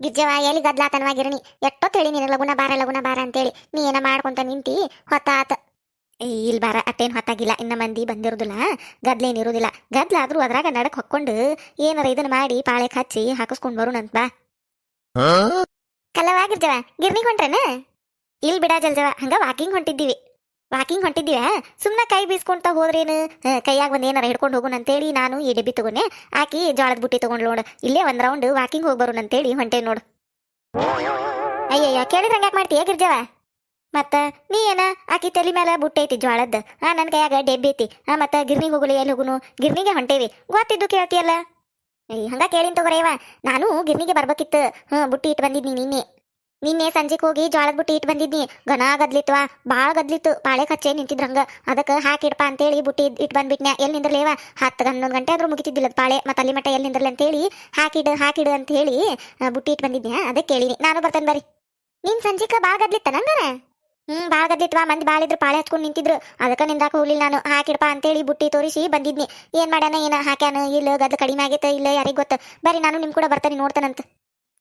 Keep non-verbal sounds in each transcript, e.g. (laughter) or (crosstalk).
ಗಿಜ್ಜವ ಎಲ್ಲಿ ಗದ್ಲಾತನವ ಗಿರಣಿ ಎಷ್ಟೊತ್ತು ಹೇಳಿ ನಿನಗೆ ಲಗುನ ಬಾರ ಲಗುನ ಬಾರ ಅಂತೇಳಿ. ನೀ ಏನ ಮಾಡ್ಕೊಂತ ನಿಂತಿ? ಹೊತ್ತಾತ. ಇಲ್ಲಿ ಬಾರ ಅಟ್ಟೇನು ಹೊತ್ತಾಗಿಲ್ಲ. ಇನ್ನ ಮಂದಿ ಬಂದಿರೋದಿಲ್ಲ. ಗದ್ಲೇನಿರೋದಿಲ್ಲ ಗದ್ಲಾದ್ರೂ ಅದ್ರಾಗ ನಡಕ್ ಹೊಕ್ಕೊಂಡು ಏನಾರ ಇದನ್ನ ಮಾಡಿ ಪಾಳೆ ಹಚ್ಚಿ ಹಾಕಿಸ್ಕೊಂಡು ಬರೋಣಂತ ಬಾ. ಕಲ್ಲವಾಗಿರ್ಜವ ಗಿರ್ನಿಗ್ ಹೊಂಟ್ರೇನ? ಇಲ್ಲಿ ಬಿಡ ಜಲ್ಜವ ಹಂಗ ವಾಕಿಂಗ್ ಹೊಂಟಿದ್ದೀವಿ. ವಾಕಿಂಗ್ ಹೊಂಟಿದ್ದೀವ ಸುಮ್ಮನೆ ಕೈ ಬೀಸ್ಕೊಂತ ಹೋದ್ರೇನು? ಕೈಯಾಗ ಒಂದ್ ಏನಾರ ಹಿಡ್ಕೊಂಡು ಹೋಗೋಣ ಅಂತೇಳಿ ನಾನು ಈ ಡಬ್ಬಿ ತಗೊಂಡೆ. ಆಕಿ ಜೋಳದ ಬುಟ್ಟಿ ತಗೊಂಡ್ ನೋಡು. ಇಲ್ಲೇ ಒಂದ್ ರೌಂಡ್ ವಾಕಿಂಗ್ ಹೋಗಿ ಬರೋಣ ಅಂತೇಳಿ ಹೊಂಟೆ ನೋಡು. ಅಯ್ಯಯ್ಯ, ಕೇಳಿದ್ರೆ ಹಂಗ್ಯಾಕ್ ಮಾಡ್ತೀಯ ಗಿರ್ಜವ? ಮತ್ತ, ನೀ ಏನ? ಆಕಿ ತಲೆ ಮೇಲೆ ಬುಟ್ಟಿ ಐತಿ ಜೋಳದ್ದು. ಆ ನನ್ನ ಕೈಯಾಗ ಡೆಬ್ಬಿ ಐತಿ. ಆ, ಮತ್ತ ಗಿರ್ನಿಗೆ ಹೋಗಲಿ ಎಲ್ಲಿ ಹೋಗುನು? ಗಿರ್ನಿಗೆ ಹೊಂಟೇವಿ. ಗೊತ್ತಿದ್ದು ಕೇಳ್ತಿಯಲ್ಲ? ಹಂಗ ಕೇಳಿನ್ ತಗೋರೇವ. ನಾನು ಗಿರ್ನಿಗೆ ಬರ್ಬೇಕಿತ್ತು. ಹ್ಮ್ ಬುಟ್ಟಿ ಇಟ್ಟು ಬಂದಿದ್ನಿ ನಿನ್ನೆ. ನಿನ್ನೆ ಸಂಜೆಗೆ ಹೋಗಿ ಜೋಳದ ಬುಟ್ಟಿ ಇಟ್ಟು ಬಂದಿದ್ನಿ. ಘನ ಗದ್ಲಿತ್ವಾ ಭಾಳ ಗದ್ಲಿತ್ತು. ಪಾಳೆ ಕಚ್ಚೆ ನಿಂತಿದ್ರಂಗ ಅದಕ್ಕೆ ಹಾಕಿಡಪ್ಪ ಅಂತೇಳಿ ಬುಟ್ಟಿ ಇಟ್ಟು ಬಂದ್ಬಿಟ್ನ್ಯಾ. ಎಲ್ಲಿ ನಿಂದ್ರಲೇವ ಹತ್ತು ಹನ್ನೊಂದು ಗಂಟೆ ಆದ್ರೂ ಮುಗಿತಿದ್ದಿಲ್ಲ ಪಾಳೆ. ಮತ್ತೆ ಅಲ್ಲಿ ಮಟ್ಟ ಎಲ್ಲಿ ಅಂತ ಅಂತೇಳಿ ಹಾಕಿಡು ಹಾಕಿಡು ಅಂತ ಹೇಳಿ ಬುಟ್ಟಿ ಇಟ್ಟು ಬಂದಿದ್ನ್ಯಾ. ಅದಕ್ಕೆ ಕೇಳಿನಿ. ನಾನು ಬರ್ತೇನೆ ಬರ್ರಿ. ನಿನ್ ಸಂಜಿಕ ಭಾಳ ಗದ್ಲಿತ್ತ ನಂಗರ ಹ್ಮ್, ಭಾಳ ಗದ್ಲಿತ್ವ ಮಂದಿ ಬಾಳಿದ್ರು ಇದ್ರು, ಪಾಳೆ ಹಚ್ಕೊಂಡು ನಿಂತಿದ್ರು. ಅದಕ್ಕೆ ನಿಂದಾಕ ಹೋಗ್ಲಿಲ್ಲ ನಾನು. ಹಾಕಿಡಪ್ಪ ಅಂತೇಳಿ ಬುಟ್ಟಿ ತೋರಿಸಿ ಬಂದಿದ್ನಿ. ಏನ್ ಮಾಡ್ಯಾನ, ಏನ ಹಾಕ್ಯಾನ, ಇಲ್ಲ ಗದ್ದು ಕಡಿಮೆ ಆಗೈತೆ, ಇಲ್ಲ ಯಾರಿಗ್ ಗೊತ್ತ? ಬರ್ರಿ, ನಾನು ನಿಮ್ ಕೂಡ ಬರ್ತಾನೆ, ನೋಡ್ತಾನಂತ.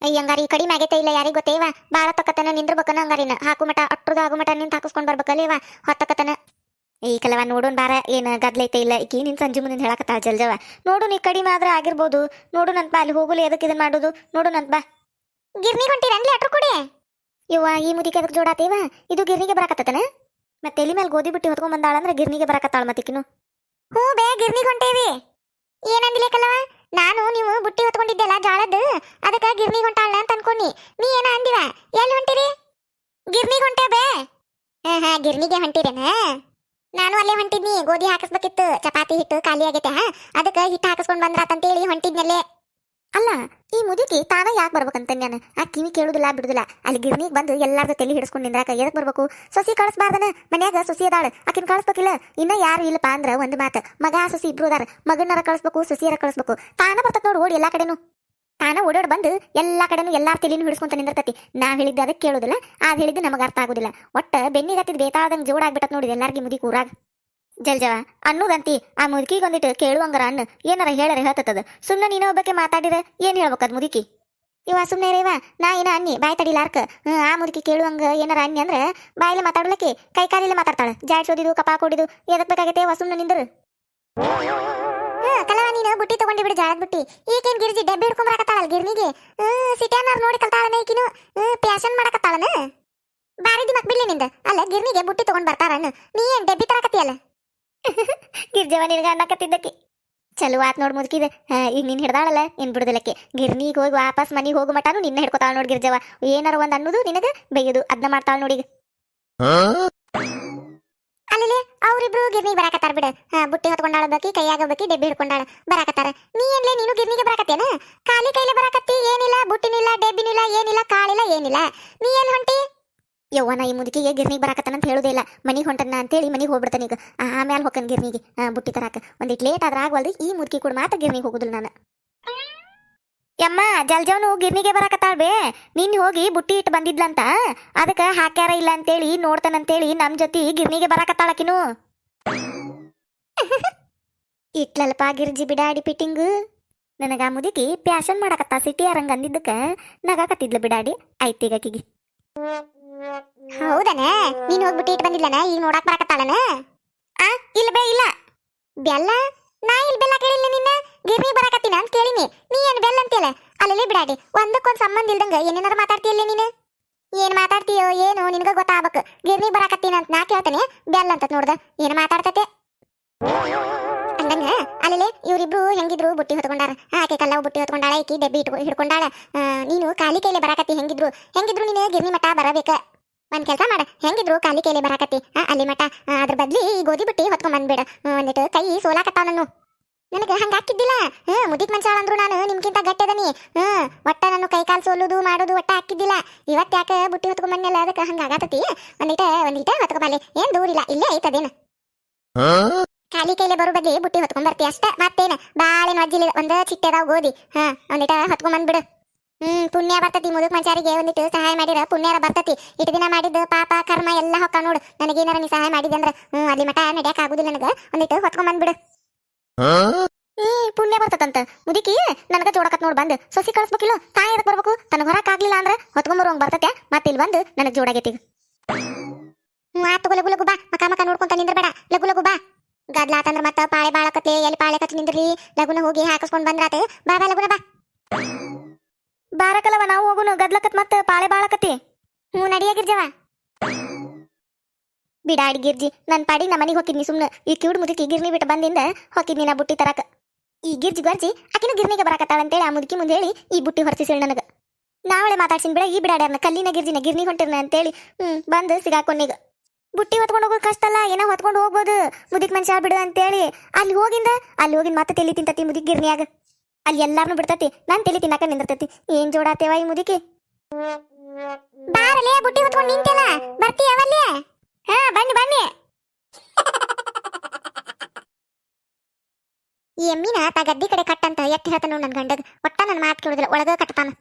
ಹಂಗಾರಿ ಕಡಿಮೆ ಆಗೈತೆ ಇಲ್ಲ ಯಾರಿಗ್ ಗೊತ್ತೇವ ಬಾಳ ತಕ್ಕತನ ನಿಂದ್ರಬೇಕನ ಹಂಗಾರಿನ ಹಾಕು ಮಟ ಅಟ್ರದ ಆಗು ಮಟ ನಿಂತ ಹಾಕಿಸ್ಕೊಂಡ್ ಬರ್ಬೇಕಲ್ಲೇವ ಹೊತ್ತಕತನ. ಈ ಕಲವ ನೋಡೋಣ ಬಾರ ಏನ್ ಗದ್ಲೈತೆ ಇಲ್ಲ. ಈಕಿ ನಿನ್ ಸಂಜೆ ಮುಂದೆ ಹೇಳಕತ್ತ ಜಲ್ಜವ ನೋಡು ನೀ ಕಡಿಮೆ ಆದ್ರೆ ಆಗಿರ್ಬೋದು. ನೋಡುನಂತ ಬಾ ಅಲ್ಲಿ ಹೋಗಲಿ ಎದಕ್ಕೆ ಇದನ್ ಮಾಡೋದು? ನೋಡುನಂತ ಬಾ. ಗಿರ್ನಿ ಹೊಂಟಿರನ್ಲಿ ಅಟ್ರು ಕೊಡಿ? ಇವ ಈ ಮುದಿಗೆ ಅದಕ್ಕೆ ಜೋಡಾತೇವ ಇದು ಗಿರ್ನಿಗೆ ಬರಕತ್ತತನ? ಮತ್ತೆ ಎಲಿ ಮೇಲೆ ಗೋಧಿ ಬಿಟ್ಟಿ ಹೊತ್ಕೊಂಡ್ ಬಂದಾಳ ಅಂದ್ರೆ ಗಿರ್ನಿಗೆ ಬರಕತ್ತಾಳ ಮತ್ತಿಕಿನು ಹ್ಞೂ ಬೇ ಗಿರ್ನಿಗೆ ಹೊಂಟೇವಿ. ಏನಂದಿಲ್ಲ ಕಲವ? ನಾನು ನೀವು ಬುಟ್ಟಿ ಹೊತ್ಕೊಂಡಿದ್ದೆಲ್ಲ ಜಾಳದ್ದು? ಅದಕ್ಕೆ ಗಿರ್ನಿ ಹೊಂಟಾಳ ಅಂತ ಅನ್ಕೊಂಡಿ. ನೀ ಏನ ಅಂದಿವ? ಎಲ್ಲಿ ಹೊಂಟಿರಿ ಗಿರ್ನಿ ಹೊಂಟೆ ಬೇ. ಹಾ ಗಿರ್ನಿಗೆ ಹೊಂಟಿರೇನ ನಾನು ಅಲ್ಲೇ ಹೊಂಟಿದ್ನಿ. ಗೋಧಿ ಹಾಕಿಸ್ಬೇಕಿತ್ತು. ಚಪಾತಿ ಹಿಟ್ಟು ಖಾಲಿ ಆಗೈತೆ, ಹಾ. ಅದಕ್ಕೆ ಹಿಟ್ಟು ಹಾಕಿಸ್ಕೊಂಡ್ ಬಂದ್ರಾತಂತೇಳಿ ಹೊಂಟಿದ್ನಲ್ಲೇ. ಅಲ್ಲ, ಈ ಮುದುಕಿ ತಾನ ಯಾಕೆ ಬರ್ಬೇಕಂತ ನಾನು ಆ ಕಿವಿ ಕೇಳುದಿಲ್ಲ, ಬಿಡುದಿಲ್ಲ. ಅಲ್ಲಿ ಗಿರ್ನಿಗೆ ಬಂದು ಎಲ್ಲಾರ್ದು ತಲೆ ಹಿಡಿಸ್ಕೊಂಡು ನಿಂದ್ರಾಕ ಎದಕ್ ಬರ್ಬೇಕು? ಸೊಸಿ ಕಳಿಸ್ಬಾರ್ದನ ಮನ್ಯಾಗ ಸೊಸಿ ಅದಾಳ. ಆಕಿನ ಕಳಿಸ್ಬೇಕಿಲ್ಲ ಇನ್ನ ಯಾರು ಇಲ್ಲಪ್ಪ ಅಂದ್ರ ಒಂದು ಮಾತು. ಮಗ, ಸೊಸಿ ಇಬ್ರು ಅದಾರ. ಮಗನರ ಕಳಿಸ್ಬೇಕು ಸೊಸಿಯರ ಕಳಿಸ್ಬೇಕು ತಾನ ಬರ್ತದ ನೋಡು ಓಡಿ ಎಲ್ಲಾ ಕಡೆನು. ತಾನ ಓಡೋಡ್ ಬಂದು ಎಲ್ಲಾ ಕಡೆನು ಎಲ್ಲಾರ ತಲೆನೂ ಹಿಡಿಸ್ಕೊಂತ ನಿಂದಿರ್ತತಿ. ನಾವ್ ಹೇಳಿದ್ದು ಅದಕ್ಕೆ ಕೇಳೋದಿಲ್ಲ. ಅದ್ ಹೇಳಿದ್ದು ನಮಗ ಅರ್ಥ ಆಗುದಿಲ್ಲ. ಒಟ್ಟ ಬೆನ್ನಿಗೆ ಹತ್ತಿದ್ ಬೇಕಾದಂಗ್ ಜೋಡ ಆಗ್ಬಿಟ್ಟತ್ ನೋಡಿ ಎಲ್ಲಾರ್ಗಿ ಮುದಿ ಕೂರಾಗ ಜಲ್ಜವ ಅನ್ನೋದಂತಿ ಆ ಮುದುಕಿಗೊಂದಿಟ್ಟು ಕೇಳುವಂಗರ ಅಣ್ಣ ಏನಾರ ಹೇಳರ ಹೇಳ್ತದ ಸುಮ್ಮನೆ ನೀನು ಒಬ್ಬಕ್ಕೆ ಮಾತಾಡಿದ ಏನ್ ಹೇಳ್ಬೇಕದ್ ಮುದುಕಿ? ಇವ ಸುಮ್ಮನೆ ರೇವ ನಾ ಏನ ಅನ್ನಿ, ಬಾಯ್ ತಡಿಲಾರ್ಕ ಆ ಮುದುಕಿ ಕೇಳುವಂಗ ಏನಾರ ಅನ್ನಿ ಅಂದ್ರೆ ಬಾಯಲ್ಲಿ ಮಾತಾಡ್ಲಕ್ಕೆ ಕೈ ಕಾಲಿಲ್ಲ ಮಾತಾಡ್ತಾಳ. ಜಾಡ್ಸೋದಿದು ಕಪಾ ಕೊಡಿದು, ಎದಕ್ ಬೇಕಾಗೈತೆ ವ ಸುಮ್ಮನೆ ನಿಂದ್ರು? ಕಲವ ನೀನು ಬುಟ್ಟಿ ತಗೊಂಡಿ ಬಿಡು ಜಾಳದ ಬುಟ್ಟಿ. ಈಗೇನ್ ಗಿರ್ಜಿ ಡಬ್ಬಿ ಹಿಡ್ಕೊಂಡ್ ಬರಕತ್ತಾಳಲ್ ಗಿರ್ನಿಗೆ ಸಿಟಿಯನ್ನಾರ್ ನೋಡಿ ಕಲ್ತಾಳನ ಈಕಿನು. ಪ್ಯಾಶನ್ ಮಾಡಕತ್ತಾಳನ? ಬಾರಿ ದಿಮಕ್ ಬಿಡ್ಲಿ ನಿಂದ. ಅಲ್ಲ, ಗಿರ್ನಿಗೆ ಬುಟ್ಟಿ ತಗೊಂಡ್ ಬರ್ತಾರಣ್ಣ ನೀ ಏನ್ ಡಬ್ಬಿ ತರಕತ್ತಿಯಲ್ಲ (laughs) ಗಿರ್ಜವ ನಿನ್ಗ ಅನ್ನಕತ್ತಿದ್ದಕ್ಕೆ ಚಲೋ ಆತ್ ನೋಡ್ ಮುದುಕಿದ ಈಗ ನೀನ್ ಹಿಡ್ದಾಳಲ್ಲ ಏನ್ ಬಿಡುದಿಲ್ಲಕ್ಕೆ ಗಿರ್ನಿಗೆ ಹೋಗಿ ವಾಪಸ್ ಮನೆಗೆ ಹೋಗು ಮಟಾನು ನಿನ್ನ ಹಿಡ್ಕೊತಾಳ ನೋಡ್ ಗಿರ್ಜವ. ಏನಾರ ಒಂದ್ ಅನ್ನೋದು ನಿನಗ ಬೈಯೋದು ಅದನ್ನ ಮಾಡ್ತಾಳ ನೋಡಿ ಅಲ್ಲೇ ಅವ್ರಿಬ್ರು ಗಿರ್ನಿ ಬರಾಕತ್ತಾರ ಬಿಡ. ಬುಟ್ಟಿ ಹೊತ್ಕೊಂಡಾಳ ಬಕಿ ಕೈಯಾಗ ಬಕಿ ಡೆಬ್ಬಿ ಹಿಡ್ಕೊಂಡಾಳ ಬರಾಕತ್ತಾರ. ನೀ ಏನ್ಲೇ ನೀನು ಗಿರ್ನಿಗೆ ಬರಾಕತ್ತೇನ? ಖಾಲಿ ಕೈಲೆ ಬರಾಕತ್ತಿ ಏನಿಲ್ಲ ಬುಟ್ಟಿನಿಲ್ಲ ಡೆಬ್ಬಿನಿಲ್ಲ ಏನಿಲ್ಲ ಕಾಳಿಲ್ಲ ಏನಿಲ್ಲ. ನೀ ಏನ್ ಹೊಂಟಿ? ಯವ್ವನ ಈ ಮುದುಕಿಗೆ ಗಿರ್ನಿಗೆ ಬರಾಕತ್ತಾನ ಅಂತ ಇಲ್ಲ. ಹೊಂಟನ ಹೊಂಟನ ಅಂತೇಳಿ ಮನೆಗೆ ಹೋಗ್ಬಿಡ್ತಾನೆ ಈಗ. ಆಮೇಲೆ ಹೊಕ್ಕನ್ ಗಿರ್ನಿಗೆ. ಬುಟ್ಟಿ ತರಾಕ. ಒಂದಿಟ್ ಲೇಟ್ ಆದ್ರೆ ಆಗ್ವಲ್ದು, ಈ ಮುದುಕಿ ಕೂಡ ಮಾತ್ರ ಗಿರ್ನಿಗೆ ಹೋಗುದಿಲ್ಲ ನಾನು. ಯಮ್ಮ, ಜಲ್ಜವನು ಗಿರ್ನಿಗೆ ಬರಾಕತ್ತಾಳ್ಬೆ ನಿನ್ನ ನಿನ್ ಹೋಗಿ ಬುಟ್ಟಿ ಇಟ್ಟು ಬಂದಿದ್ಲಂತ. ಅದಕ್ಕ ಹಾಕ್ಯಾರ ಇಲ್ಲ ಅಂತೇಳಿ ನೋಡ್ತಾನಂತೇಳಿ ನಮ್ಮ ಜೊತೆ ಗಿರ್ನಿಗೆ ಬರಾಕತ್ತಾಳಕಿನು (laughs) ಇಟ್ಲಲ್ಪ ಗಿರ್ಜಿ ಬಿಡಾಡಿ ಪಿಟ್ಟಿಂಗ್ ನನಗ ಮುದುಕಿ ಪ್ಯಾಶನ್ ಮಾಡಾಕತ್ತ ಸಿಟಿ ಅರಂಗ ಅಂದಿದ್ದಕ್ಕ ನಗಾಕತ್ತಿದ್ಲು ಬಿಡಾಡಿ. ಐತಿಗಾಕಿಗೆ ಹೌದನ? ನೀನ್ ಹೋಗ್ಬಿಟ್ಟು ಇಟ್ ಬಂದಿಲ್ಲನ ಈಗ ನೋಡಕ್ ಬರಕತ್ತಾಳನ? ಆ, ಇಲ್ಲ ಬೇ, ಇಲ್ಲ. ಬೆಲ್ಲ? ನಾ ಇಲ್ಲಿ ಬೆಲ್ಲ ಕೇಳಿಲ್ಲ ನಿನ್ನ. ಗಿರ್ನಿ ಬರಕತ್ತಿನ ಅಂತ ಕೇಳಿನಿ. ನೀ ಏನ್ ಬೆಲ್ಲ ಅಂತೀಯಲ್ಲ? ಅಲ್ಲಲ್ಲಿ ಬಿಡಾಡಿ. ಒಂದಕ್ಕೊಂದ್ ಸಂಬಂಧ ಇಲ್ದಂಗ ಏನೇನಾರ ಮಾತಾಡ್ತೀಯಲ್ಲ ನೀನು? ಏನ್ ಮಾತಾಡ್ತೀಯೋ ಏನು ನಿನಗ ಗೊತ್ತಾಗಬೇಕು. ಗಿರ್ನಿ ಬರಕತ್ತೀನಿ ಅಂತ ನಾ ಕೇಳ್ತೇನೆ. ಬೆಲ್ಲ ಅಂತ ನೋಡ್ದ. ಏನ್ ಮಾತಾಡ್ತತೆ? ಅಲ್ಲೇ ಇವ್ರಿಬ್ರು ಹೆಂಗಿದ್ರು ಬುಟ್ಟಿ ಹೊತ್ಕೊಂಡಾರ. ಆಕೆ ಕಲ್ಲವ್ ಬುಟ್ಟಿ ಹೊತ್ಕೊಂಡಾಳ, ಈಕಿ ಡಬ್ಬಿ ಇಟ್ಕೊ, ಹಿಡ್ಕೊಂಡಾಳ. ನೀನು ಖಾಲಿ ಕೈಲಿ ಬರಾಕತ್ತಿ ಹೆಂಗಿದ್ರು? ಹೆಂಗಿದ್ರು ನೀನು ಗಿರ್ನಿ ಮಠ ಬರಬೇಕ? ಒಂದ್ ಕೆಲಸ ಮಾಡ. ಹೆಂಗಿದ್ರು ಖಾಲಿ ಕೈಲಿ ಬರಾಕತ್ತಿ? ಅಲ್ಲಿ ಮಠ. ಅದ್ರ ಬದ್ಲಿ ಈ ಗೋಧಿ ಬುಟ್ಟಿ ಹೊತ್ಕೊಂಡ್ ಬಂದ್ಬಿಡ. ಒಂದಿಟ್ಟು ಕೈ ಸೋಲಾಕತ್ತಾವ ನಾನು ನನಗೆ ಹಂಗ ಹಾಕಿದ್ದಿಲ್ಲ. ಹ್ಮ್ ಮುದಿಕ್ ಅಂದ್ರು ನಾನು ನಿಮ್ಗಿಂತ ಗಟ್ಟೆದನಿ ಹ್ಮ್ ಒಟ್ಟ ನಾನು ಕೈ ಕಾಲು ಸೋಲುದು ಮಾಡೋದು ಒಟ್ಟ ಹಾಕಿದ್ದಿಲ್ಲ. ಇವತ್ತು ಯಾಕೆ ಬುಟ್ಟಿ ಹೊತ್ಕೊಂಡ್ ಬಂದ್ನಲ್ಲ, ಅದಕ್ಕೆ ಹಂಗ ಆಗತತಿ ಒಂದಿಟ ಒಂದಿಟ ಹೊತ್ಕೊಂಬಲ್ಲಿ ಏನ್ ದೂರಿಲ್ಲ, ಇಲ್ಲೇ ಐತದೇನ? ಖಾಲಿ ಕೈಲೆ ಬರೋ ಬದ್ಲಿ ಬುಟ್ಟಿ ಹೊತ್ಕೊಂಡ್ ಬರ್ತಿ. ಅಷ್ಟ ಮತ್ತೇನ? ಬಾಳೆನ ಅಜ್ಜಿಲಿ ಒಂದ ಚಿಟ್ಟೆ ಅದಾವ ಗೋಧಿ ಹಾ ಒಂದಿಟ ಹೊತ್ಕೊಂಡ್ ಬಂದ್ಬಿಡು ಹ್ಮ್ ಪುಣ್ಯ ಬರ್ತತಿ ಮುದುಕ್ ಮಂಚಾರಿಗೆ ಒಂದಿಟ್ಟು ಸಹಾಯ ಮಾಡಿರ ಪುಣ್ಯರ ಬರ್ತತಿ. ಇಟ್ ದಿನ ಮಾಡಿದ್ದು ಪಾಪ ಕರ್ಮ ಎಲ್ಲ ಹೊಕ್ಕ ನೋಡು. ನನಗೇನಾರ ನೀ ಸಹಾಯ ಮಾಡಿದೆ ಅಂದ್ರ ಹ್ಮ್ ಅಲ್ಲಿ ಮಠ ನಡ್ಯಾಕ ಆಗುದಿಲ್ಲ ನನಗ. ಒಂದಿಟ್ಟು ಹೊತ್ಕೊಂಡ್ ಬಂದ್ಬಿಡು ಏ ಪುಣ್ಯ ಬರ್ತದಂತ ಮುದುಕಿ ನನಗ ಜೋಡಕತ್ ನೋಡ್ ಬಂದ್. ಸೊಸಿ ಕಳ್ಸ್ಬೇಕಿಲ್ಲ ತಾಯಿ ಎದಕ್ ಬರ್ಬೇಕು? ತನಗ ಹೊರಕ್ ಆಗ್ಲಿಲ್ಲ ಅಂದ್ರ ಹೊತ್ಕೊಂಬರುವಂಗ್ ಬರ್ತತೆ. ಮತ್ತೆ ಇಲ್ಲಿ ಬಂದು ನನಗ್ ಜೋಡಾಗೈತಿ. ಮಾತು ಆತು ಲಗು ಲಗು ಬಾ. ಮಕ ಮಕ ನೋಡ್ಕೊಂತ ನಿಂದ್ರ ಬೇಡ ಲಗು ಲಗು ಬಾ. ಗದ್ಲ ಆತಂದ್ರ ಮತ್ತ ಪಾಳೆ ಬಾಳಕತ್ಲೆ ಎಲ್ಲಿ ಪಾಳೆ ಕಚ್ಚಿ ನಿಂದ್ರಿ? ಲಗುನ ಹೋಗಿ ಹಾಕಿಸ್ಕೊಂಡ್ ಬಂದ್ರಾತ. ಬಾ ಬಾ ಲಗುನ ಬಾ. ಬಾರಕಲ್ಲವ ನಾವು ಹೋಗುನು. ಗದ್ಲಕತ್ ಮತ್ತ ಪಾಳೆ ಬಾಳಕತಿ ಹ್ಞೂ ನಡಿಯಾಗಿರ್ಜವ ಬಿಡಾಡಿ ಗಿರ್ಜಿ ನನ್ ಪಾಡಿ ನಮ್ಮ ಮನೆಗೆ ಹೋಗಿದ್ನಿ ಸುಮ್ಮನೆ ಈ ಕಿವಿಡ್ ಮುದುಕಿ ಗಿರ್ನಿ ಬಿಟ್ಟು ಬಂದಿಂದ ಹೋಗಿದ್ನಿ ನಾ ಬುಟ್ಟಿ ತರಕ. ಈ ಗಿರ್ಜಿ ಗರ್ಜಿ ಆಕಿನ ಗಿರ್ನಿಗೆ ಬರಾಕತ್ತಾಳಂತೇಳಿ ಆ ಮುದುಕಿ ಮುಂದೆ ಹೇಳಿ ಈ ಬುಟ್ಟಿ ಹೊರಸಿಸಿಳ ನನಗ. ನಾವಳೆ ಮಾತಾಡ್ಸಿನ ಬಿಡ ಈ ಬಿಡಾಡ್ಯಾರನ ಕಲ್ಲಿನ ಗಿರ್ಜಿನ ಗಿರ್ನಿ ಹೊಂಟಿರ್ನ ಅಂತೇಳಿ. ಹ್ಮ್ ಬಂದು ಸಿಗಾಕೊಂಡೀಗ ಬುಟ್ಟಿ ಹೊತ್ಕೊಂಡು ಹೋಗೋದು ಕಷ್ಟ ಅಲ್ಲ ಏನೋ ಹೊತ್ಕೊಂಡು ಹೋಗ್ಬೋದು. ಮುದಿಕ್ ಮನುಷ್ಯ ಬಿಡು ಅಂತೇಳಿ. ಅಲ್ಲಿ ಹೋಗಿಂದ ಅಲ್ಲಿ ಹೋಗಿಂದ ಮತ್ತೆ ತೆಲಿ ತಿಂತತಿ ಮುದಿಕ್ ಗಿರ್ನಿಯಾಗ. ಅಲ್ಲಿ ಎಲ್ಲಾರನು ಬಿಡ್ತತಿ, ನಾನ್ ತೆಲಿ ತಿನ್ನಾಕ ನಿಂದಿರ್ತತಿ. ಏನ್ ಜೋಡಾತೇವ ಈ ಮುದುಕಿ? ಬಾರಲೇ, ಬುಟ್ಟಿ ಹೊತ್ಕೊಂಡು ನಿಂತೆಲ್ಲ. ಬರ್ತೀಯವಲ್ಲೇ ಹಾ, ಬನ್ನಿ ಬನ್ನಿ. ಈ ಎಮ್ಮಿನ ತಾ ಕಡೆ ಕಟ್ಟಂತ ಎತ್ತಿ ಹೇಳ್ತಾನ ನನ್ ಗಂಡಗ. ಒಟ್ಟ ನನ್ನ ಮಾತು ಕೇಳುದಿಲ್ಲ, ಒಳಗ ಕಟ್ತಾನ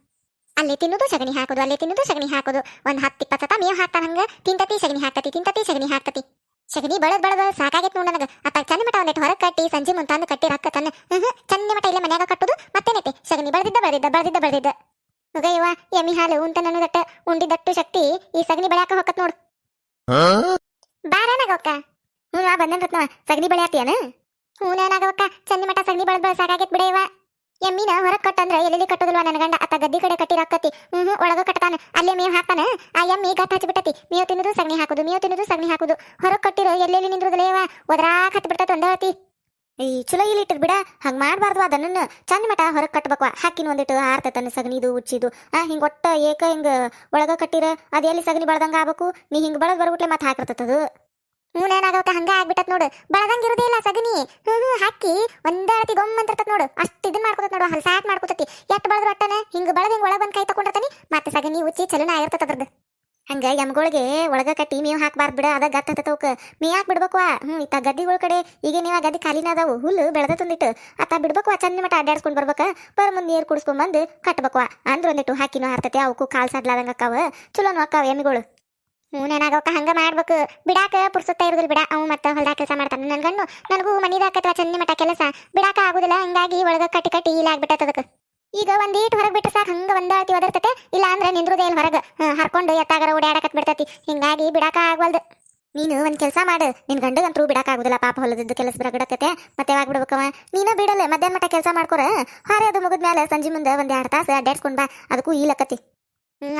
ಅಲ್ಲಿ ತಿನ್ನುದು, ಸಗಣಿ ಹಾಕೋದು, ಅಲ್ಲಿ ತಿನ್ನುದು, ಸಗಣಿ ಹಾಕೋದು. ಒಂದ್ ಹತ್ತು ಇಪ್ಪತ್ತು ಸತ ಮೇವು ಹಾಕ್ತಾನ ಹಂಗ. ತಿಂತತಿ, ಸಗಣಿ ಹಾಕ್ತತಿ, ತಿಂತತಿ, ಸಗಣಿ ಹಾಕ್ತತಿ. ಸಗಣಿ ಬಳದ್ ಬಳದ್ ಸಾಕಾಗೈತ್ ನೋಡ ನನಗೆ. ಅತ್ತ ಚಂದ ಮಟ ಒಂದಿಟ್ಟು ಹೊರಗೆ ಕಟ್ಟಿ, ಸಂಜೆ ಮುಂತಾನು ಕಟ್ಟಿ ರಕ್ಕ ತನ್ನ. ಚಂದ ಮಟ ಇಲ್ಲೇ ಮನ್ಯಾಗ ಕಟ್ಟುದು ಮತ್ತೇನೈತಿ ಸಗಣಿ ಬಳದಿದ್ದ ಬಳದಿದ್ದ ಬಳದಿದ್ದ ಬಳದಿದ್ದ. ಮಗಯ್ಯವ ಎಮ್ಮಿ ಹಾಲು, ಉಂತ ನನ್ನದಟ್ಟ ಉಂಡಿದಟ್ಟು ಶಕ್ತಿ, ಈ ಸಗಣಿ ಬೆಳ್ಯಾಕ ಹೊಕ್ಕತ್ ನೋಡು. ಬಾರನಾಗವಕ್ಕ ಹ್ಞೂ ಬಂದನ್ ರತ್ನವ ಸಗಣಿ ಬೆಳ್ಯಾತಿಯನ? ಹ್ಞೂ ನಾನಾಗವಕ್ಕ ಚಂದ ಮಟ ಸಗಣಿ ಬಳದ್ ಬಳದ್ ಬಿಡಯ್ಯವ ಎಮ್ಮಿನ ಹೊರಗ್ ಕಟ್ಟಂದ್ರ ಎಲ್ಲೆಲ್ಲಿ ಕಟ್ಟೋದಿಲ್ವಾ ನನ್ನ ಗಂಡ? ಅತ್ತ ಗದ್ದಿ ಕಡೆ ಕಟ್ಟಿ ರಕ್ಕತಿ ಹ್ಮ್ ಹ್ಮ್ ಒಳಗ ಕಟ್ತಾನೆ, ಅಲ್ಲೇ ಮೇವ್ ಹಾಕ್ತಾನ. ಆ ಎಮ್ಮಿ ಗಟ್ಟ ಹಚ್ಚಿ ಬಿಟ್ಟತಿ ಮೇವ್ ತಿನ್ನೋದು, ಸಗಣಿ ಹಾಕೋದು, ಮೇವ್ ತಿನ್ನೋದು, ಸಗಣಿ ಹಾಕೋದು. ಹೊರಗ್ ಕಟ್ಟಿರೋ ಎಲ್ಲೆಲ್ಲಿ ನಿಂದ್ರದಲೇವ ಒದ್ರಾಕ್ ಹತ್ತಿ ಬಿಡ್ತೈತಿ ಒಂದ ಹೇಳ್ತಿ ಈ ಚಲೋ ಇಲ್ಲಿ ಇಟ್ಟದ್ ಬಿಡ. ಹಂಗ ಮಾಡಬಾರ್ದು ಅದನ್ನ ಚಂದ ಮಟ ಹೊರಗ್ ಕಟ್ಬೇಕು ಹಾಕಿನ ಒಂದಿಟ್ಟು ಹಾರ್ತತನ ಸಗಣಿದು, ಉಚ್ಚಿದು. ಆ, ಹಿಂಗ ಒಟ್ಟ ಏಕ ಹಿಂಗ ಒಳಗ ಕಟ್ಟಿರ. ಅದ ಎಲ್ಲಿ ಸಗಣಿ ಬಳದಂಗ ಆಗ್ಬೇಕು? ನೀ ಹಿಂಗ ಬಳದ್ ಬರ್ಬಿಟ್ಲೆ ಮತ್ತೆ ಹಾಕಿರ್ತತದು. ಏನಾಗತ್ತ ಹಂಗ ಆಗ್ಬಿಟ್ಟತ್ ನೋಡು. ಬಳದಂಗ ಇರುದೇ ಇಲ್ಲ ಸಗಣಿ. ಹ್ಞೂ ಹಾಕಿ. ಒಂದಾಳತಿ ಗೊಮ್ಮ ಅಂತಿರ್ತತ್ ನೋಡು. ಅಷ್ಟು ಇದನ್ ಮಾಡ್ಕೊತತ್ ನೋಡು. ಹಲ್ಸಾಟ್ ಮಾಡ್ಕೊತತಿ. ಎಟ್ ಬಳದ್ರ ಒಟ್ಟನೆ ಹಿಂಗ ಬಳದ ಹಿಂಗ ಒಳಗ ಬಂದ್ ಕೈ ತಕೊಂಡಿರ್ತಾನಿ ಮತ್ತೆ ಸಗಣಿ ಉಚ್ಚಿ ಚಲನ ಆಗಿರ್ತದ ಅದ್ರದ್ದು ಹಂಗ ಎಮ್ಗಳಿಗೆ ಒಳಗ ಕಟ್ಟಿ ಮೇವ್ ಹಾಕ್ಬಾರ್ದು ಬಿಡ. ಅದ ಗತ್ತ ಹತ್ತವಕ್ಕ ಮೇ ಹಾಕ್ ಬಿಡ್ಬೇಕು ಹ್ಞೂ ಇತ್ತ ಗದ್ದಿಗಳ ಕಡೆ ಈಗ ನೀವ ಗದ್ದಿ ಖಾಲಿನ ಅದಾವು. ಹುಲ್ಲು ಬೆಳೆದ ತಂದಿಟ್ಟು ಅತ್ತ ಬಿಡ್ಬೇಕು ಚಂದ ಮಟ ಅಡ್ಡಾಡ್ಸ್ಕೊಂಡ್ ಬರ್ಬೇಕ. ಬರ ಮುಂದೆ ನೀರು ಕುಡಿಸ್ಕೊಂಡ್ ಬಂದು ಕಟ್ಬೇಕು ಅಂದ್ರ ಒಂದಿಟ್ಟು ಹಾಕಿನೂ ಹಾರ್ತತೆ. ಅವಕ್ಕೂ ಕಾಲು ಸಡ್ಲಾದಂಗ ಅಕ್ಕಾವ. ಚಲೋನು ಅಕ್ಕಾವ ಎಮ್ಮಿಗಳು ಹ್ಞೂ ನನಗವಕ್ಕ ಹಂಗ ಮಾಡ್ಬೇಕು. ಬಿಡಾಕ ಪುರ್ಸುತ್ತ ಇರುದಿಲ್ಲ ಬಿಡ. ಅವ್ ಮತ್ತೆ ಹೊಲ್ದಾಗ ಕೆಲಸ ಮಾಡ್ತಾನೆ ನನ್ ಗಂಡು ನನಗೂ ಅಥವಾ ಚಂದಿ ಮಠ ಕೆಲಸ. ಬಿಡಾಕ ಆಗುದಿಲ್ಲ. ಹಿಂಗಾಗಿ ಒಳಗ ಕಟ್ಟಿ ಕಟ್ಟಿ ಇಲ್ಲ ಆಗ್ಬಿಟ್ಟದ ಅದಕ್ಕೆ. ಈಗ ಒಂದೀಟ್ ಹೊರಗೆ ಬಿಟ್ಟು ಸಾಕು. ಹಂಗ ಒಂದಾಳ್ತಿ ಒದರ್ತತೆ. ಇಲ್ಲ ಅಂದ್ರೆ ನಿಂದ್ರುದೇ ಇಲ್ಲ ಹೊರಗೆ. ಹರ್ಕೊಂಡು ಎತ್ತಾಗರ ಓಡಾಡಕತ್ ಬಿಡ್ತತಿ. ಹಿಂಗಾಗಿ ಬಿಡಾಕ ಆಗ್ವಲ್ದು. ನೀನು ಒಂದ್ ಕೆಲಸ ಮಾಡು. ನಿನ್ ಗಂಡಗಂತರೂ ಬಿಡಾಕ ಆಗುದಿಲ್ಲ. ಪಾಪ ಹೊಲದಿದ್ದು ಕೆಲಸ ಬರಗಡಕತೆ ಮತ್ತೆ ಯಾವಾಗ ಬಿಡ್ಬೇಕವ ನೀನು ಬಿಡಲ್ಲ. ಮಧ್ಯಾಹ್ನ ಮಠ ಕೆಲಸ ಮಾಡ್ಕೊರ. ಹಾರೆ ಅದು ಮುಗಿದ್ಮೇಲೆ ಸಂಜೆ ಮುಂದೆ ಒಂದ್ ಎರಡು ತಾಸು ಅಡ್ಡಾಡ್ಸ್ಕೊಂಡ್ ಬಾ. ಅದಕ್ಕೂ ಈ ಹ್ಮ್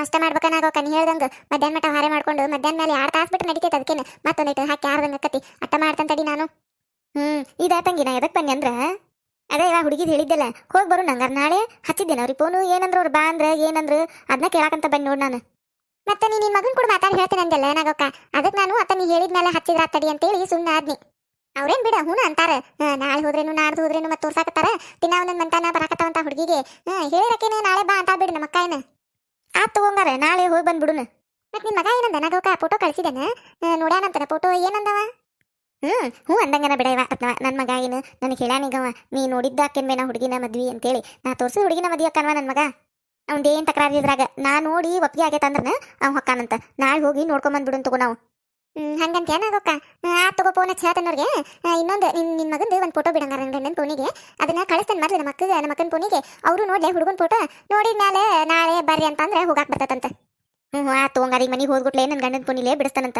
ಅಷ್ಟ ಮಾಡ್ಬೇಕನ್ನಾಗೋಕ ನೀ ಹೇಳ್ದಂಗ ಮಧ್ಯಾಹ್ನ ಮಟ್ಟ ಹಾರೆ ಮಾಡ್ಕೊಂಡು ಮಧ್ಯಾಹ್ನ ಮೇಲೆ ಎರಡು ತಾಸು ಬಿಟ್ಟು ನಡಿತೈತೆ ಅದಕ್ಕೇನೆ. ಮತ್ತೊಂದಿಟ್ಟು ಹಾಕಿ ಯಾರ್ದಂಗ ಅಕ್ಕತಿ. ಅಟ್ಟ ಮಾಡ್ತಂತಡಿ ತಡಿ ನಾನು. ಹ್ಮ್, ಇದ ತಂಗಿ ನಾ ಎದಕ್ ಬನ್ನಿ ಅಂದ್ರ? ಅದೇ ಇವಾಗ ಹುಡುಗಿದ್ ಹೇಳಿದ್ದಲ್ಲ, ಹೋಗಿ ಬರು ನಂಗಾರ. ನಾಳೆ ಹಚ್ಚಿದ್ದೇನೆ ಅವ್ರಿಗೆ ಫೋನು ಏನಂದ್ರು ಅವ್ರು ಬಾ ಅಂದ್ರೆ, ಏನಂದ್ರು ಅದನ್ನ ಕೇಳಕಂತ ಬನ್ನಿ ನೋಡಿ ನಾನು. ಮತ್ತೆ ನೀ ನಿನ್ನ ಮಗನ್ ಕೂಡ ಮಾತಾಡಿ ಹೇಳ್ತೇನೆ ಅಂದೆಲ್ಲ ಏನಾಗೋಕ? ಅದಕ್ಕೆ ನಾನು ಅತ್ತ ನೀ ಹೇಳಿದ್ಮೇಲೆ ಹಚ್ಚಿದ್ರ ತಡಿ ಅಂತೇಳಿ ಸುಮ್ಮನೆ ಆದ್ನಿ. ಅವ್ರೇನ್ ಬಿಡ, ಹೂನ ಅಂತಾರ. ನಾಳೆ ಹೋದ್ರೇನು, ನಾಡ್ದು ಹೋದ್ರೇನು ಮತ್ತೆ ತೋರ್ಸಾಕತ್ತಾರ. ದಿನ ಒಂದೊಂದು ಮಂತಾನ ಬರಾಕತ್ತಾವಂತ ಹುಡುಗಿಗೆ. ಹಾ ಹೇಳಿರಕೇನೆ ನಾಳೆ ಬಾ ಅಂತ ಬಿಡು ನಮ್ಮ ಅಕ್ಕ ಆತ್ ತಗೊಂಗಾರ ನಾಳೆ ಹೋಗಿ ಬಂದ್ಬಿಡುನು. ಮತ್ತೆ ನಿಮ್ಮ ಮಗ ಏನಂದ? ನಗೋಕ ಫೋಟೋ ಕಳಿಸಿದನ ನೋಡ್ಯಾನಂತನ ಫೋಟೋ ಏನಂದವ? ಹ್ಮ್, ಹ್ಞೂ ಅಂದಂಗನ ಬಿಡ ಅತ್ನವ ನನ್ನ ಮಗ ಏನು ನನಗೆ ಹೇಳಾನಿಗವ ನೀ ನೋಡಿದ್ದ ಕೆಮ್ಮೆ ನಾ ಹುಡುಗಿನ ಮದ್ವಿ ಅಂತೇಳಿ. ನಾ ತೋರ್ಸಿದ ಹುಡುಗಿನ ಮದ್ವಿ ಅಕ್ಕನ್ವ ನನ್ನ ಮಗ. ಅವ್ನ್ದೇನ್ ತಕರಾರಿ ಇದ್ರಾಗ? ನಾ ನೋಡಿ ಒಪ್ಪಿಗೆ ಆಗೈತೆ ಅಂದ್ರೆ ಅವ್ನು ಹೊಕ್ಕಾನಂತ ನಾಳೆ ಹೋಗಿ ನೋಡ್ಕೊಂಬಂದ್ಬಿಡುನ್ ತಗೋ ನಾವು. ಹಂಗಂತ ಏನಾಗೋಕ ಆ, ತಗೋ ಫೋನ್ ಹಚ್ಚಿ ಹೇಳ್ತೇನವ್ರಿಗೆ ಇನ್ನೊಂದು, ನಿನ್ ನಿನ್ ಮಗಂದು ಒಂದು ಫೋಟೋ ಬಿಡಂಗಾರ ನನ್ನ ಗಂಡನ ಫೋನಿಗೆ ಅದನ್ನ ಕಳಿಸ್ತೇನೆ ಮೊದ್ಲು ನಮ್ಮ ಅಕ್ಕಗೆ ನಮ್ಮ ಅಕ್ಕನ ಫೋನಿಗೆ ಅವರು ನೋಡ್ಲೆ, ಹುಡುಗನ ಫೋಟೋ ನೋಡಿದ ಮೇಲೆ ನಾಳೆ ಬರ್ರಿ ಅಂತಂದ್ರೆ ಹೋಗಾಕ್ ಬರ್ತದಂತ ಹ್ಞೂ ಆ ತಗೊಂಗಾರ ಮನಿ ಮನೆಗೆ ಹೋಗ್ಬಿಟ್ಲೆ ನನ್ನ ಗಂಡನ ಫೋನಿಲೇ ಬಿಡಿಸ್ತಾನಂತ.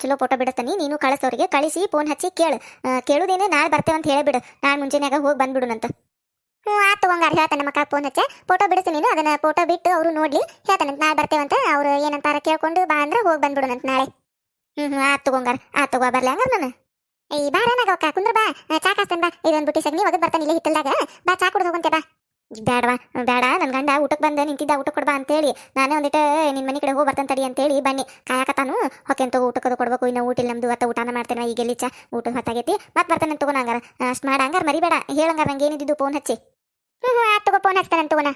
ಚಲೋ ಫೋಟೋ ಬಿಡಿಸ್ತಾನೆ, ನೀನು ಕಳಿಸೋರಿಗೆ. ಕಳಿಸಿ ಫೋನ್ ಹಚ್ಚಿ ಕೇಳು. ಕೇಳುದೇನೆ ನಾಳೆ ಬರ್ತೇವೆ ಅಂತ ಹೇಳಿಬಿಡು ನಾಳೆ ಮುಂಜಾನೆಯಾಗ ಹೋಗಿ ಬಂದ್ಬಿಡುನಂತ. ಹ್ಞೂ ಆ ತಗೊಂಗಾರ ಹೇಳ್ತಾನೆ ನಮ್ಮ ಅಕ್ಕ ಫೋನ್ ಹಚ್ಚೆ. ಫೋಟೋ ಬಿಡಿಸಿ ನೀನು, ಅದನ್ನ ಫೋಟೋ ಬಿಟ್ಟು ಅವರು ನೋಡ್ಲಿ. ಹೇಳ್ತಾನಂತ ನಾಳೆ ಬರ್ತೇವಂತ ಅವ್ರು ಏನಂತಾರ ಕೇಳ್ಕೊಂಡು ಬಾ ಅಂದ್ರೆ ಹೋಗಿ ಬಂದ್ಬಿಡುನಂತ ನಾಳೆ. ಹ್ಞೂ ಹ್ಞೂ ಆ ತಗೊಂಗಾರ ಆತ್ ತಗೋ, ಬರ್ಲಿ ಹಂಗಾರ ನಾನು. ಈ ಬಾರನಾಗ ಕುಂದ್ರ ಬಾ. ಚಾ ಕಾಸ್ತೇನೆ ಬಾ. ಇದೊಂದು ಬುಟ್ಟಿ ಸಗಣಿ, ಒಗದ್ ಬರ್ತಾನೆ ಇಲ್ಲೇ ಬಾ, ಚಾ ಹೋಗಂತೆ ಬಾ. ಬೇಡವಾ ಬೇಡ ನನ್ನ ಗಂಡ ಊಟಕ್ಕೆ ಬಂದ ನಿಂತಿದ್ದ ಊಟ ಕೊಡ್ಬಾ ಅಂತೇಳಿ. ನಾನೇ ಒಂದಿಟ ನಿನ್ನ ಮನೆ ಕಡೆ ಹೋಗಿ ಬರ್ತಾನೆ ತಡಿ ಅಂತೇಳಿ ಬನ್ನಿ. ಕಾಯಕತ್ತಾನು. ಹೊಕೆನ್ ತಗೋ ಊಟಕ್ಕದು ಕೊಡ್ಬೇಕು, ಇನ್ನು ಊಟ ಇಲ್ಲ ನಮ್ದು ಅತ್ತ ಊಟನ ಮಾಡ್ತೇನೆ ಈಗ ಎಲ್ಲಿಚ್ಚ ಊಟ ಹೊತ್ತಾಗೈತಿ ಮತ್ತೆ ಬರ್ತಾನೆ ತಗೋಣ ಹಂಗಾರ. ಅಷ್ಟು ಮಾಡ, ಹಂಗಾರ ಮರಿಬೇಡ. ಹೇಳಂಗಾರ ನಂಗೆ ಏನಿದ್ದು ಫೋನ್ ಹಚ್ಚಿ. ಹ್ಞೂ ಹ್ಞೂ ಆತ್ ತಗೋ ಫೋನ್ ಹಚ್ತಾನೆ ತಗೋಣ